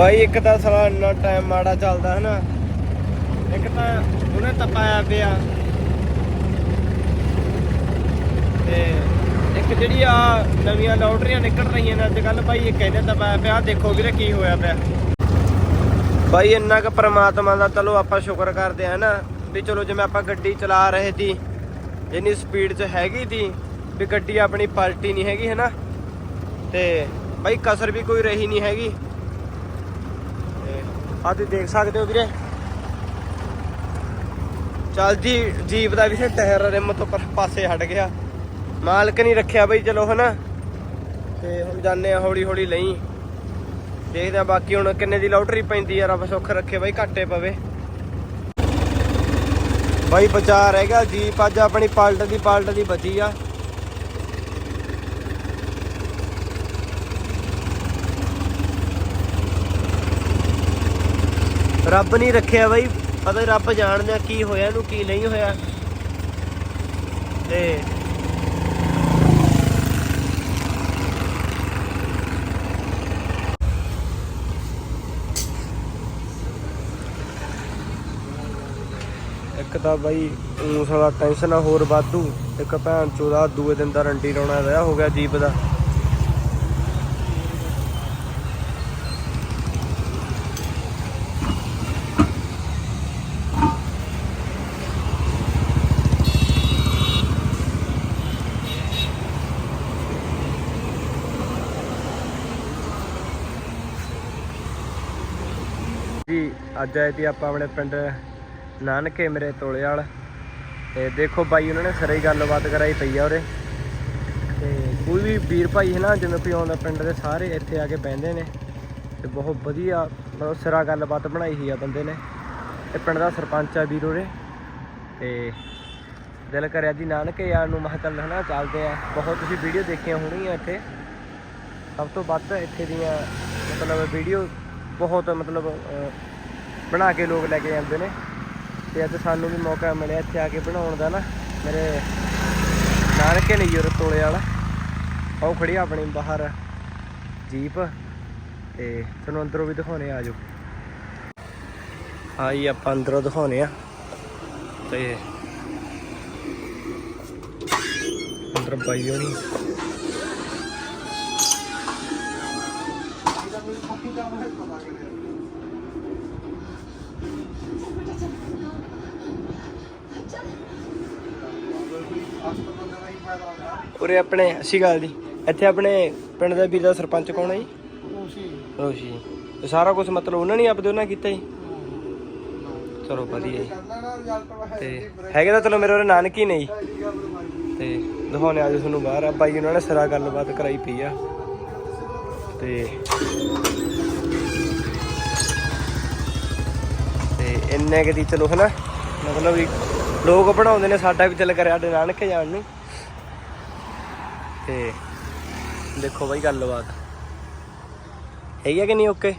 ਬਾਈ, ਇੱਕ ਤਾਂ ਸਾਲਾ ਇੰਨਾ ਟਾਈਮ ਮਾੜਾ ਚੱਲਦਾ ਹਨਾ। ਇੱਕ ਤਾਂ ਉਹਨੇ ਤਪਾਇਆ ਪਿਆ। ਤੇ ਇੱਕ ਜਿਹੜੀ ਆ ਨਵੀਆਂ ਲਾਟਰੀਆਂ ਨਿਕਲ ਰਹੀਆਂ ਨੇ ਅੱਜ ਕੱਲ ਬਾਈ, ਇਹ ਕਹਿੰਦੇ ਤਪਾਇਆ ਪਿਆ। ਆਹ ਦੇਖੋ ਵੀਰੇ ਕੀ ਹੋਇਆ ਪਿਆ। ਬਾਈ, ਇੰਨਾ ਕੁ ਪ੍ਰਮਾਤਮਾ ਦਾ ਚਲੋ ਆਪਾਂ ਸ਼ੁਕਰ ਕਰਦੇ ਆ ਨਾ ਵੀ ਚਲੋ ਜਿਵੇਂ ਆਪਾਂ ਗੱਡੀ ਚਲਾ ਰਹੇ ਸੀ, ਇੰਨੀ ਸਪੀਡ 'ਚ ਹੈਗੀ ਸੀ ਵੀ ਗੱਡੀ ਆਪਣੀ ਪਲਟੀ ਨਹੀਂ ਹੈਗੀ ਹੈ ਨਾ ਤੇ ਬਾਈ, ਕਸਰ ਵੀ ਕੋਈ ਰਹੀ ਨਹੀਂ ਹੈਗੀ। ਤੇ ਤੁਸੀਂ ਦੇਖ ਸਕਦੇ ਹੋ ਵੀਰੇ। ਚੱਲ ਜੀ, ਜੀਪ ਦਾ ਵੀ ਸੇ ਟਾਇਰ ਰਿਮ ਤੋਂ ਪਾਸੇ ਹਟ ਗਿਆ। ਮਾਲਕ ਨਹੀਂ ਰੱਖਿਆ ਬਈ, ਚਲੋ ਹਨਾ। ਤੇ ਹੁਣ ਜਾਣੇ ਆ ਹੌਲੀ ਹੌਲੀ ਲਈ। ਦੇਖਦੇ ਆ ਬਾਕੀ ਹੁਣ ਕਿੰਨੇ ਦੀ ਲੋਟਰੀ ਪੈਂਦੀ ਆ, ਰੱਬ ਸੁੱਖ ਰੱਖੇ ਬਾਈ, ਘਾਟੇ ਪਵੇ। ਬਾਈ ਬਚਾ ਰਹਿ ਗਿਆ ਜੀਪ, ਅੱਜ ਆਪਣੀ ਪਲਟ ਦੀ ਪਲਟ ਦੀ ਬਚੀ ਆ। ਰੱਬ ਨਹੀਂ ਰੱਖਿਆ ਬਾਈ, ਪਤਾ ਨੀ ਰੱਬ ਜਾਣਦਾ ਕੀ ਹੋਇਆ ਇਹਨੂੰ, ਕੀ ਨਹੀਂ ਹੋਇਆ। ਤੇ ਇੱਕ ਤਾਂ ਬਾਈ ਉਸ ਵਾਲਾ ਟੈਨਸ਼ਨ ਆ, ਹੋਰ ਵਾਧੂ। ਇੱਕ ਭੈਣ ਚੋਦਾ, ਦੂਏ ਦਿਨ ਦਾ ਰੰਡੀ ਰੋਣਾ ਰਿਹਾ ਹੋ ਗਿਆ ਜੀਪ ਦਾ। ਜੀ, ਅੱਜ ਆਏ ਸੀ ਆਪਾਂ ਆਪਣੇ ਪਿੰਡ ਨਾਨਕੇ ਮੇਰੇ ਤੋਲੇ ਵਾਲ। ਤੇ ਦੇਖੋ ਬਾਈ, ਉਹਨਾਂ ਨੇ ਸਰੇ ਹੀ ਗੱਲਬਾਤ ਕਰਾਈ ਪਈ ਆ ਉਰੇ। ਤੇ ਕੋਈ ਵੀ ਵੀਰ ਭਾਈ ਹੈ ਨਾ, ਜਿਵੇਂ ਕੋਈ ਆਉਂਦਾ ਪਿੰਡ ਦੇ ਸਾਰੇ ਇੱਥੇ ਆ ਕੇ ਬਹਿੰਦੇ ਨੇ। ਤੇ ਬਹੁਤ ਵਧੀਆ, ਮਤਲਬ ਸਿਰਾ ਗੱਲਬਾਤ ਬਣਾਈ ਹੋਈ ਆ ਬੰਦੇ ਨੇ। ਇਹ ਪਿੰਡ ਦਾ ਸਰਪੰਚ ਆ ਵੀਰ ਉਰੇ। ਤੇ ਦਿਲ ਕਰਿਆ ਜੀ ਨਾਨਕੇ ਯਾਰ ਨੂੰ, ਮੈਂ ਕਿਹਾ ਚੱਲ ਹਨਾ, ਚੱਲਦੇ ਆ। ਬਹੁਤ ਤੁਸੀਂ ਵੀਡੀਓ ਦੇਖੀਆਂ ਹੋਣਗੀਆਂ ਇੱਥੇ। ਸਭ ਤੋਂ ਵੱਧ ਇੱਥੇ ਦੀਆਂ, ਮਤਲਬ ਵੀਡੀਓ ਬਹੁਤ ਮਤਲਬ ਬਣਾ ਕੇ ਲੋਕ ਲੈ ਕੇ ਜਾਂਦੇ ਨੇ। ਤੇ ਅੱਜ ਸਾਨੂੰ ਵੀ ਮੌਕਾ ਮਿਲਿਆ ਇੱਥੇ ਆ ਕੇ ਬਣਾਉਣ ਦਾ ਨਾ। ਮੇਰੇ ਨਾਨਕੇ ਨੇ ਯੂਰ ਤੋਲੇ ਵਾਲਾ। ਉਹ ਖੜੀ ਆ ਆਪਣੀ ਬਾਹਰ ਜੀਪ। ਤੇ ਤੁਹਾਨੂੰ ਅੰਦਰੋਂ ਵੀ ਦਿਖਾਉਣੇ ਆ ਜਾਓ ਆਈ ਆਪਾਂ ਅੰਦਰੋਂ ਦਿਖਾਉਣੇ ਆ। ਤੇ ਅੰਦਰ ਬਾਈ ਹੋਣੀ। ਉਰੇ ਆਪਣੇ ਅਸੀਂ ਗੱਲ ਜੀ। ਇੱਥੇ ਆਪਣੇ ਪਿੰਡ ਦਾ ਵੀਰ ਦਾ ਸਰਪੰਚ ਕੌਣ ਹੈ ਜੀ? ਰੋਸ਼ੀ। ਇਹ ਸਾਰਾ ਕੁਝ ਮਤਲਬ ਉਹਨਾਂ ਨੇ ਆਪਦੇ ਉਹਨਾਂ ਕੀਤਾ ਜੀ? ਚਲੋ ਵਧੀਆ ਜੀ। ਤੇ ਹੈਗੇ ਤਾਂ ਚਲੋ ਮੇਰੇ ਉਹ ਨਾਨਕੀ ਨੇ ਜੀ। ਤੇ ਦਿਖਾਉਣੇ ਆਜੋ ਤੁਹਾਨੂੰ ਬਾਹਰ। ਆ ਬਾਈ ਉਹਨਾਂ ਨੇ ਸਿਰਾ ਗੱਲਬਾਤ ਕਰਾਈ ਪਈ ਆ। ਤੇ ਇੰਨੇ ਕੁ ਦੀ, ਚਲੋ ਹਨਾ, ਮਤਲਬ ਵੀ ਲੋਕ ਬਣਾਉਂਦੇ ਨੇ, ਸਾਡਾ ਵੀ ਚੱਲ ਕਰਿਆ ਸਾਡੇ ਨਾਨਕੇ ਜਾਣ ਨੂੰ। ਤੇ ਦੇਖੋ ਬਾਈ, ਗੱਲਬਾਤ। ਹੈਗੀ ਆ ਕਿ ਨਹੀਂ ਓਕੇ?